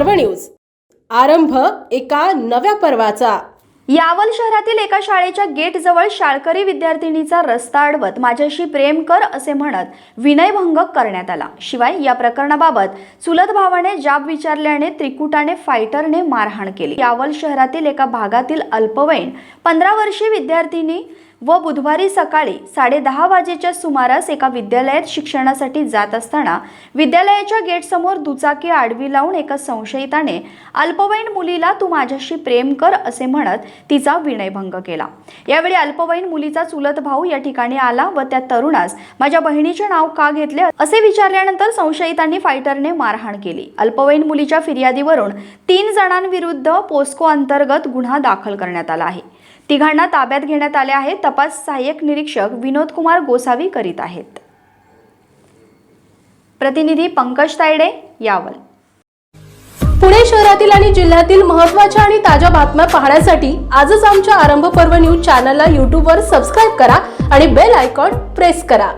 पर्व न्यूज. आरंभ एका नव्या पर्वाचा. यावल शहरातील एका शाळेच्या गेटजवळ शाळकरी विद्यार्थिनीचा रस्ता अडवत माझ्याशी प्रेम कर असे म्हणत विनयभंग करण्यात आला. शिवाय या प्रकरणाबाबत चुलत भावाने जाब विचारल्याने त्रिकुटाने फायटरने मारहाण केली. यावल शहरातील एका भागातील अल्पवयीन पंधरा वर्षीय विद्यार्थिनी व बुधवारी सकाळी साडेदहा वाजेच्या सुमारास एका विद्यालयात शिक्षणासाठी जात असताना विद्यालयाच्या गेटसमोर दुचाकी आडवी लावून एका संशयिताने अल्पवयीन मुलीला तू माझ्याशी प्रेम कर असे म्हणत तिचा विनयभंग केला. यावेळी अल्पवयीन मुलीचा चुलत भाऊ या ठिकाणी आला व त्या तरुणास माझ्या बहिणीचे नाव का घेतले? असे विचारल्यानंतर संशयितांनी फायटरने मारहाण केली. अल्पवयीन मुलीच्या फिर्यादीवरून तीन जणांविरुद्ध पोस्को अंतर्गत गुन्हा दाखल करण्यात आला आहे. तिघांना ताब्यात घेण्यात आले आहे. तपास सहाय्यक निरीक्षक विनोद कुमार गोसावी करीत आहेत. प्रतिनिधी पंकज तायडे यावल. पुणे शहरातील आणि जिल्ह्यातील महत्त्वाच्या आणि ताज्या बातम्या पाहण्यासाठी आजच आमच्या आरंभ पर्व न्यूज चॅनलला यूट्यूबवर सबस्क्राईब करा आणि बेल आयकॉन प्रेस करा.